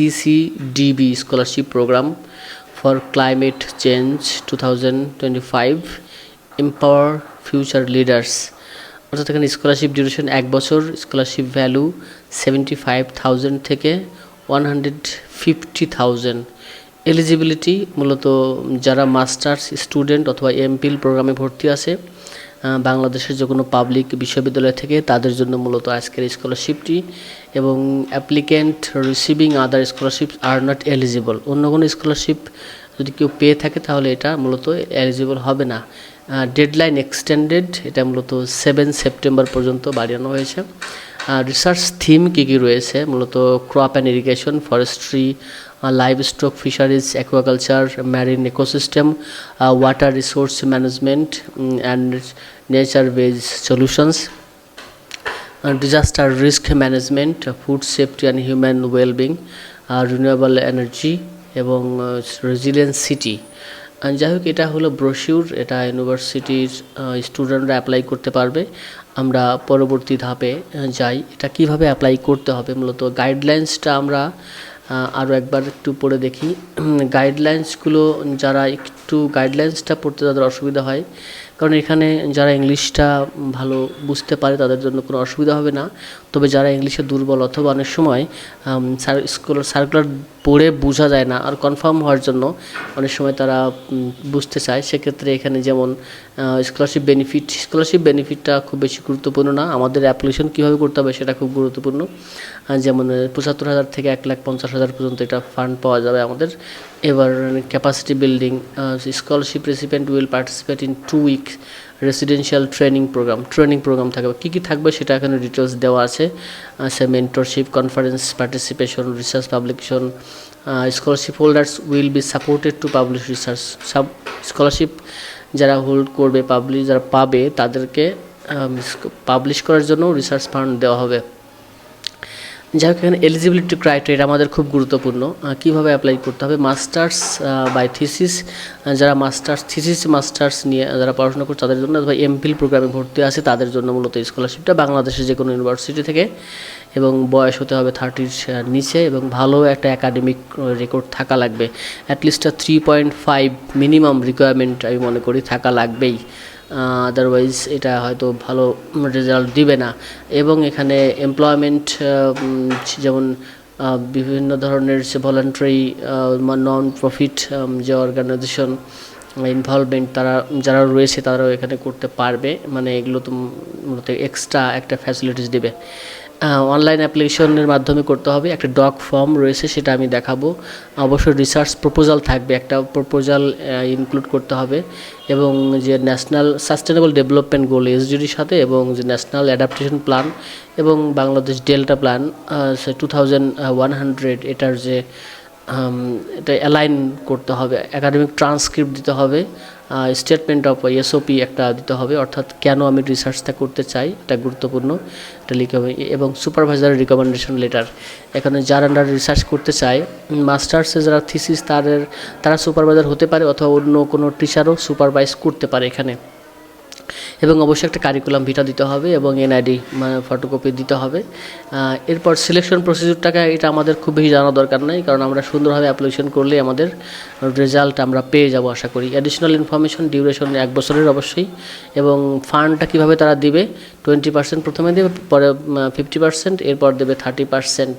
CCDB scholarship program for climate change 2025 empower future leaders অর্থাৎ এখানে scholarship duration এক বছর scholarship value seventy five thousand থেকে one hundred fifty thousand eligibility মূলত যারা মাস্টার্স স্টুডেন্ট অথবা এমপিল প্রোগ্রামে ভর্তি আছে বাংলাদেশের যে কোনো পাবলিক বিশ্ববিদ্যালয় থেকে তাদের জন্য মূলত আজকের স্কলারশিপটি এবং applicant receiving other scholarship are not eligible অন্য কোনো স্কলারশিপ যদি কেউ পেয়ে থাকে তাহলে এটা মূলত এলিজিবল হবে না। ডেডলাইন এক্সটেন্ডেড এটা মূলত সেভেন সেপ্টেম্বর পর্যন্ত বাড়ানো হয়েছে। রিসার্চ থিম কী কী রয়েছে? মূলত crop and irrigation forestry livestock fisheries aquaculture marine ecosystem water resource management and nature base solutions disaster risk management food safety and human wellbeing renewable energy এবং resilience city যাই হোক, এটা হলো ব্রোশিউর এটা ইউনিভার্সিটির স্টুডেন্টরা অ্যাপ্লাই করতে পারবে। আমরা পরবর্তী ধাপে যাই। এটা কীভাবে অ্যাপ্লাই করতে হবে মূলত? গাইডলাইন্সটা আমরা আরও একবার একটু পড়ে দেখি। গাইডলাইন্সগুলো যারা একটু গাইডলাইন্সটা পড়তে তাদের অসুবিধা হয়। কারণ এখানে যারা ইংলিশটা ভালো বুঝতে পারে তাদের জন্য কোনো অসুবিধা হবে না। তবে যারা ইংলিশে দুর্বল অথবা অনেক সময় সার্কুলার পড়ে বোঝা যায় না আর কনফার্ম হওয়ার জন্য অনেক সময় তারা বুঝতে চায়, সেক্ষেত্রে এখানে যেমন স্কলারশিপ বেনিফিট স্কলারশিপ বেনিফিটটা খুব বেশি গুরুত্বপূর্ণ না। আমাদের অ্যাপ্লিকেশন কীভাবে করতে হবে সেটা খুব গুরুত্বপূর্ণ। যেমন, পঁচাত্তর হাজার থেকে এক লাখ পঞ্চাশ হাজার পর্যন্ত এটা ফান্ড পাওয়া যাবে আমাদের। এবার capacity building scholarship recipient will participate in two week residential training program training program থাকবে। কী কী থাকবে সেটা এখানে ডিটেলস দেওয়া আছে। সে mentorship conference participation research publication scholarship holders will be supported to publish research sub scholarship যারা হোল্ড করবে পাবলিশ যারা পাবে, তাদেরকে পাবলিশ করার জন্য রিসার্চ ফান্ড দেওয়া হবে। যাই হোক এখানে এলিজিবিলিটি ক্রাইটেরিয়া আমাদের খুব গুরুত্বপূর্ণ। কীভাবে অ্যাপ্লাই করতে হবে? মাস্টার্স বাই থিসিস যারা মাস্টার্স থিসিস মাস্টার্স নিয়ে যারা পড়াশোনা করছে তাদের জন্য, অথবা এমপিল প্রোগ্রামে ভর্তি আছে, তাদের জন্য মূলত স্কলারশিপটা বাংলাদেশের যে কোনো ইউনিভার্সিটি থেকে। এবং বয়স হতে হবে থার্টির নিচে এবং ভালো একটা একাডেমিক রেকর্ড থাকা লাগবে। At least three point five minimum requirement আমি মনে করি থাকা লাগবেই। আদারওয়াইজ এটা হয়তো ভালো রেজাল্ট দিবে না। এবং এখানে এমপ্লয়মেন্ট যেমন বিভিন্ন ধরনের সে ভলান্টারি নন প্রফিট যে অর্গানাইজেশন ইনভলভমেন্ট তারা, যারা রয়েছে তারাও এখানে করতে পারবে। মানে এগুলো তো মূলত এক্সট্রা একটা ফ্যাসিলিটিস দেবে। অনলাইন অ্যাপ্লিকেশনের মাধ্যমে করতে হবে। একটা ডক ফর্ম রয়েছে, সেটা আমি দেখাবো। অবশ্যই রিসার্চ প্রপোজাল থাকবে, একটা প্রপোজাল ইনক্লুড করতে হবে। এবং যে ন্যাশনাল সাস্টেনেবল ডেভেলপমেন্ট গোল এসডিডির সাথে, এবং যে ন্যাশনাল অ্যাডাপ্টেশন প্ল্যান এবং বাংলাদেশ ডেল্টা প্ল্যান সে টু থাউজেন্ড ওয়ান হান্ড্রেড এটার যে এটা অ্যালাইন করতে হবে। একাডেমিক ট্রান্সক্রিপ্ট দিতে হবে। স্টেটমেন্ট অফ এসওপি একটা দিতে হবে, অর্থাৎ কেন আমি রিসার্চটা করতে চাই, এটা গুরুত্বপূর্ণ, এটা লিখে হবে। এবং সুপারভাইজার রিকমেন্ডেশন লেটার এখানে যার আন্ডার রিসার্চ করতে চায় মাস্টার্সে যারা থিসিস তাদের তারা সুপারভাইজার হতে পারে অথবা অন্য কোনো টিচারও সুপারভাইজ করতে পারে এখানে। এবং অবশ্যই একটা কারিকুলাম ভিটা দিতে হবে এবং এনআইডি মানে ফটোকপি দিতে হবে। এরপর সিলেকশন প্রসিডিউরটাকে এটা আমাদের খুব বেশি জানা দরকার নাই, কারণ আমরা সুন্দরভাবে অ্যাপ্লিকেশন করলে আমাদের রেজাল্ট আমরা পেয়ে যাব আশা করি। অ্যাডিশনাল ইনফরমেশন ডিউরেশন এক বছরের অবশ্যই এবং ফান্ডটা কীভাবে তারা দিবে টোয়েন্টি পার্সেন্ট প্রথমে দেবে, পরে ফিফটি পার্সেন্ট এরপর দেবে থার্টি পার্সেন্ট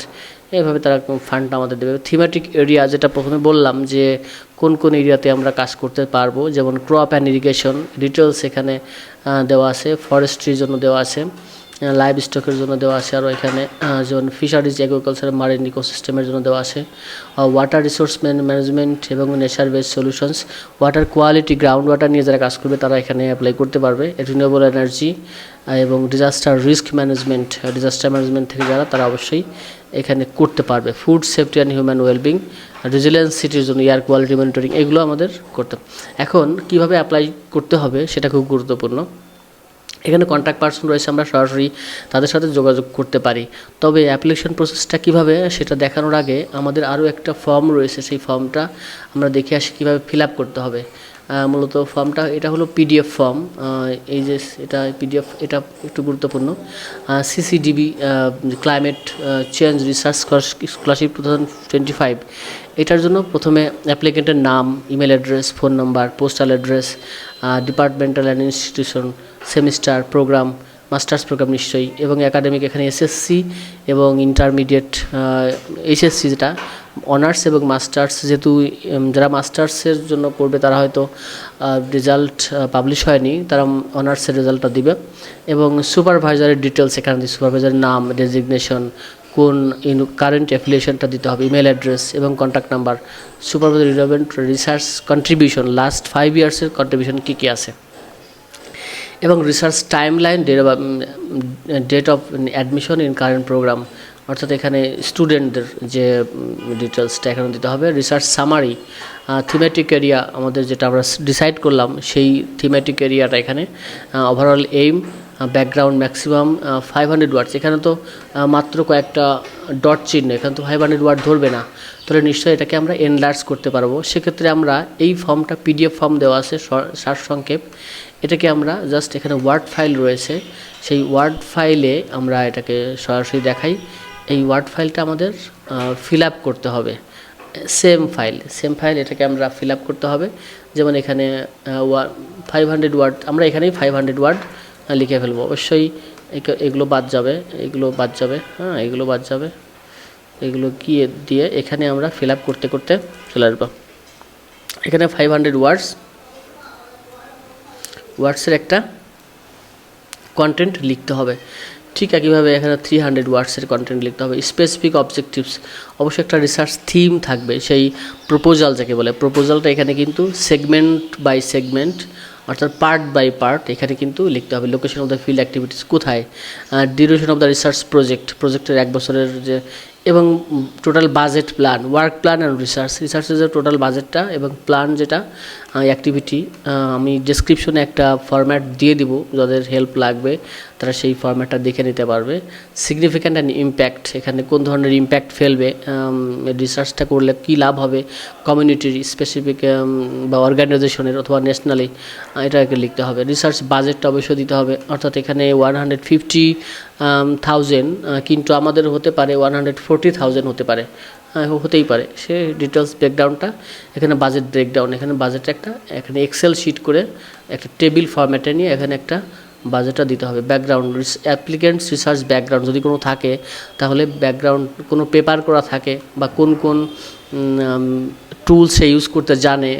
এইভাবে তারা ফান্ডটা আমাদের দেবে। থিমেটিক এরিয়া যেটা প্রথমে বললাম যে কোন কোন এরিয়াতে আমরা কাজ করতে পারব, যেমন ক্রপ অ্যান্ড ইরিগেশন ডিটেলস এখানে দেওয়া আছে ফরেস্ট্রির জন্য দেওয়া আছে লাইভ স্টকের জন্য দেওয়া আছে, আরও এখানে যেমন ফিশারিজ এগ্রিকালচার মারিন ইকোসিস্টেমের জন্য দেওয়া আছে ওয়াটার রিসোর্স ম্যানেজমেন্ট এবং nature base solutions water quality ground water নিয়ে যারা কাজ করবে তারা এখানে অ্যাপ্লাই করতে পারবে। রিনিউয়েবল এনার্জি এবং disaster risk management disaster management থেকে যারা, তারা অবশ্যই এখানে করতে পারবে। Food safety and human wellbeing resilience সিটির জন্য এয়ার কোয়ালিটি মনিটরিং এগুলো আমাদের করতে এখন কীভাবে অ্যাপ্লাই করতে হবে সেটা খুব গুরুত্বপূর্ণ। এখানে কন্ট্যাক্ট পার্সন রয়েছে, আমরা সরাসরি তাদের সাথে যোগাযোগ করতে পারি। তবে অ্যাপ্লিকেশন প্রসেসটা কীভাবে সেটা দেখানোর আগে আমাদের আরও একটা ফর্ম রয়েছে, সেই ফর্মটা আমরা দেখে আসি কীভাবে ফিল আপ করতে হবে। মূলত ফর্মটা, এটা হলো পিডিএফ ফর্ম। এই যে এটা পিডিএফ, এটা একটু গুরুত্বপূর্ণ। CCDB climate change research scholarship two thousand twenty five. এটার জন্য প্রথমে অ্যাপ্লিকেন্টের নাম, email address, phone number, postal address departmental and institution, semester, program, masters program নিশ্চয়ই, এবং একাডেমিক এখানে এসএসসি এবং ইন্টারমিডিয়েট এইচএসসি যেটা অনার্স এবং মাস্টার্স যেহেতু যারা মাস্টার্সের জন্য করবে তারা হয়তো রেজাল্ট পাবলিশ হয়নি, তারা অনার্সের রেজাল্টটা দিবে। এবং সুপারভাইজারের ডিটেলস এখানে সুপারভাইজারের নাম ডেজিগনেশন কোন কারেন্ট অ্যাফিলিয়েশনটা দিতে হবে ইমেল অ্যাড্রেস এবং contact number supervisor relevant research contribution last five ইয়ার্সের contribution কী কী আছে? এবং research timeline date of admission in current program অর্থাৎ এখানে স্টুডেন্টদের যে ডিটেলসটা এখানে দিতে হবে। রিসার্চ সামারি থিমেটিক এরিয়া আমাদের যেটা আমরা ডিসাইড করলাম, সেই থিমেটিক এরিয়াটা এখানে overall aim background maximum five hundred words এখানে তো মাত্র কয়েকটা ডট চিহ্ন, এখানে তো ফাইভ হান্ড্রেড ওয়ার্ড ধরবে না। তাহলে নিশ্চয়ই এটাকে আমরা এনলার্জ করতে পারব। সেক্ষেত্রে আমরা এই ফর্মটা পিডিএফ ফর্ম দেওয়া আছে সারসংক্ষেপ। এটাকে আমরা জাস্ট এখানে ওয়ার্ড ফাইল রয়েছে। সেই ওয়ার্ড ফাইলে আমরা এটাকে সরাসরি দেখাই। এই ওয়ার্ড ফাইলটা আমাদের ফিল আপ করতে হবে। সেম ফাইল সেম ফাইল এটাকে আমরা ফিল আপ করতে হবে। যেমন এখানে ফাইভ হান্ড্রেড ওয়ার্ড আমরা এখানেই ফাইভ হান্ড্রেড ওয়ার্ড লিখে ফেলব। অবশ্যই এগুলো বাদ যাবে, এগুলো বাদ যাবে হ্যাঁ এগুলো বাদ যাবে। এগুলো গিয়ে, দিয়ে এখানে আমরা ফিল আপ করতে করতে চলে আসব। এখানে ফাইভ হান্ড্রেড ওয়ার্ডস ওয়ার্ডসের একটা কন্টেন্ট লিখতে হবে। ঠিক একইভাবে এখানে থ্রি হান্ড্রেড ওয়ার্ডসের কন্টেন্ট লিখতে হবে। স্পেসিফিক অবজেক্টিভস অবশ্যই একটা রিসার্চ থিম থাকবে। সেই প্রপোজাল যাকে বলে প্রপোজালটা এখানে কিন্তু সেগমেন্ট বাই সেগমেন্ট অর্থাৎ পার্ট বাই পার্ট এখানে কিন্তু লিখতে হবে। Location of the field activities কোথায়? Duration of the research project প্রজেক্টের এক বছরের যে, এবং total budget plan work plan and research রিসার্চের যে টোটাল বাজেটটা এবং প্ল্যান যেটা অ্যাক্টিভিটি আমি ডেসক্রিপশনে একটা ফরম্যাট দিয়ে দিব, যাদের হেল্প লাগবে, তারা সেই ফরম্যাটটা দেখে নিতে পারবে। সিগনিফিক্যান্ট অ্যান্ড ইম্প্যাক্ট এখানে কোন ধরনের ইম্প্যাক্ট ফেলবে রিসার্চটা করলে কী লাভ হবে কমিউনিটির স্পেসিফিক বা অর্গানাইজেশনের অথবা ন্যাশনালি এটাকে লিখতে হবে। রিসার্চ বাজেটটা অবশ্যই দিতে হবে, অর্থাৎ এখানে ওয়ান হান্ড্রেড ফিফটি থাউজেন্ড কিন্তু আমাদের হতে পারে ওয়ান হান্ড্রেড ফোরটি থাউজেন্ড হতে পারে। হতেই পারে। সে ডিটেলস ব্রেকডাউনটা এখানে বাজেট ব্রেকডাউন এখানে বাজেট একটা, এখানে এক্সেল শিট করে একটা টেবিল ফর্ম্যাটে নিয়ে এখানে একটা বাজেটটা দিতে হবে। ব্যাকগ্রাউন্ড অ্যাপ্লিকেন্টস রিসার্চ ব্যাকগ্রাউন্ড যদি কোনো থাকে, তাহলে ব্যাকগ্রাউন্ড কোনো পেপার করা থাকে বা কোন কোন টুলস সে ইউজ করতে জানে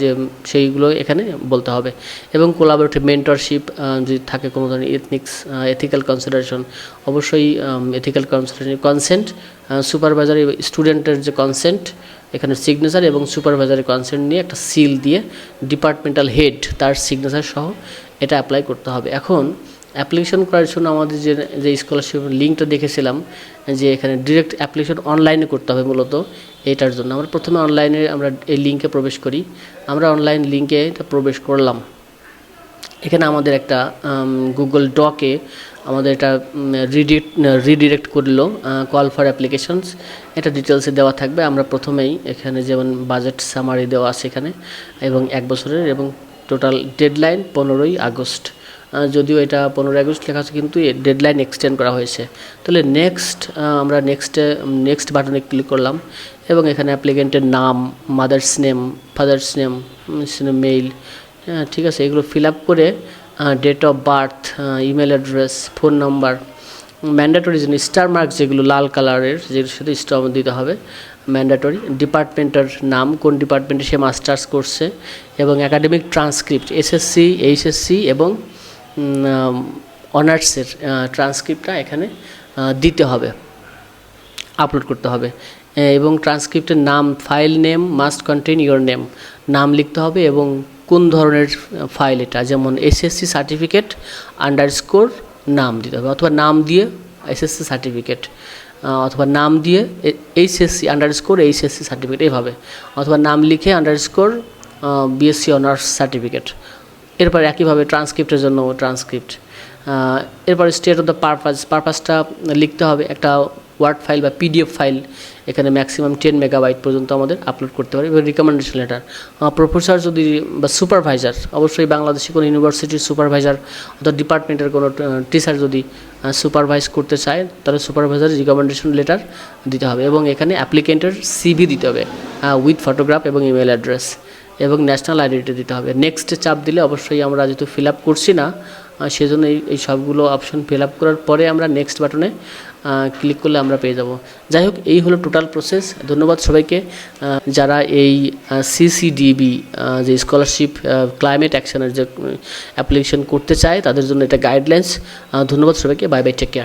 যে সেইগুলো এখানে বলতে হবে। এবং কোলাবোরেটিভ মেন্টরশিপ যদি থাকে কোনো ধরনের এথনিক্স এথিক্যাল কনসিডারেশন অবশ্যই এথিক্যাল কনসিডারেশন কনসেন্ট সুপারভাইজার স্টুডেন্টের যে কনসেন্ট এখানে সিগনেচার এবং সুপারভাইজারের কনসেন্ট নিয়ে একটা সিল দিয়ে ডিপার্টমেন্টাল হেড তার সিগনেচার সহ এটা অ্যাপ্লাই করতে হবে। এখন অ্যাপ্লিকেশন করার জন্য আমাদের যে যে স্কলারশিপ লিঙ্কটা দেখেছিলাম, যে এখানে ডিরেক্ট অ্যাপ্লিকেশন অনলাইনে করতে হবে মূলত। এটার জন্য। আমরা প্রথমে অনলাইনে আমরা এই লিঙ্কে প্রবেশ করি। আমরা অনলাইন লিঙ্কে এটা প্রবেশ করলাম। এখানে আমাদের একটা গুগল ডকে আমাদের এটা রিডিরেক্ট রিডিরেক্ট করল কল ফর অ্যাপ্লিকেশনস এটা ডিটেলসে দেওয়া থাকবে। আমরা প্রথমেই এখানে যেমন বাজেট সামারি দেওয়া আছে এখানে, এবং এক বছরের এবং টোটাল ডেডলাইন পনেরোই আগস্ট। যদিও এটা পনেরোই আগস্ট লেখা আছে, কিন্তু ডেডলাইন এক্সটেন্ড করা হয়েছে। তাহলে নেক্সট আমরা নেক্সটে নেক্সট বাটনে ক্লিক করলাম এবং এখানে অ্যাপ্লিকেন্টের নাম mother's name father's name mail হ্যাঁ ঠিক আছে, এগুলো ফিল আপ করে date of birth email address phone number mandatory জিনিস স্টার মার্ক যেগুলো লাল কালারের যেগুলো সাথে স্টার দিতে হবে ম্যান্ডেটরি ডিপার্টমেন্টের নাম, কোন ডিপার্টমেন্টে সে মাস্টার্স করছে, এবং একাডেমিক ট্রান্সক্রিপ্ট এসএসসি এইচএসসি এবং অনার্সের ট্রান্সক্রিপ্টটা এখানে দিতে হবে আপলোড করতে হবে। এবং ট্রান্সক্রিপ্টের নাম file name must contain your name নাম লিখতে হবে এবং কোন ধরনের ফাইল এটা, যেমন এসএসসি সার্টিফিকেট আন্ডার স্কোর নাম দিতে হবে, অথবা নাম দিয়ে এসএসসি সার্টিফিকেট অথবা নাম দিয়ে HSC under score HSC certificate এইভাবে অথবা নাম লিখে under score BSc honours certificate এরপর একইভাবে ট্রান্সক্রিপ্টের জন্য ট্রান্সক্রিপ্ট এরপর স্টেট অফ দ্য পারপাস পারপাসটা লিখতে হবে একটা ওয়ার্ড ফাইল বা পিডিএফ ফাইল এখানে ম্যাক্সিমাম টেন মেগাবাইট পর্যন্ত আমাদের আপলোড করতে পারি। এবং রিকমেন্ডেশন লেটার প্রফেসর যদি বা সুপারভাইজার অবশ্যই বাংলাদেশে কোনো ইউনিভার্সিটির সুপারভাইজার অথবা ডিপার্টমেন্টের কোনো টিচার যদি সুপারভাইজ করতে চায়, তাহলে সুপারভাইজার রিকমেন্ডেশন লেটার দিতে হবে এবং এখানে অ্যাপ্লিকেন্টের সিভি দিতে হবে উইথ ফটোগ্রাফ এবং ইমেল অ্যাড্রেস এবং ন্যাশনাল আইডেন্টি দিতে হবে। নেক্সট চাপ দিলে অবশ্যই আমরা যেহেতু ফিল আপ করছি না সেজন্য এই এই সবগুলো অপশন ফিল আপ করার পরে আমরা নেক্সট বাটনে ক্লিক করলে আমরা পেয়ে যাব। যাই হোক, এই হলো টোটাল প্রসেস ধন্যবাদ সবাইকে। যারা এই সিসিডিবি যে স্কলারশিপ ক্লাইমেট অ্যাকশনের যে অ্যাপ্লিকেশন করতে চায়, তাদের জন্য এটা গাইডলাইন্স ধন্যবাদ সবাইকে। Bye bye take care